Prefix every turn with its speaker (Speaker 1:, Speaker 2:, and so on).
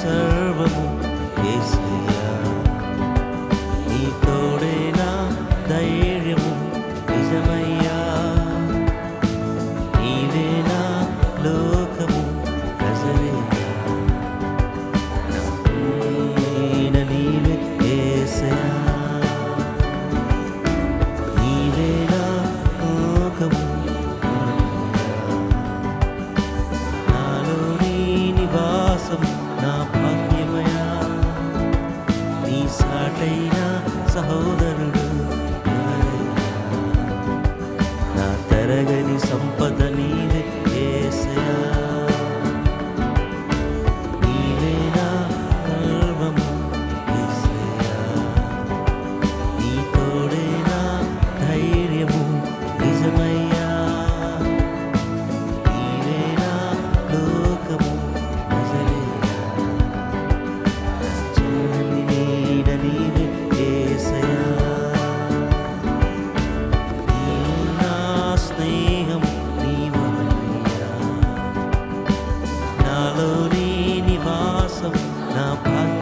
Speaker 1: సర్వము ఏసయ్యా నీ తోడే నా ధైర్యము నిజమయ్యా నీవే నా లోకము ప్రజలయ్యా నీవే ఏసయ్యా నీవే నా లోకము awesome. తరగని సంపద 哪怕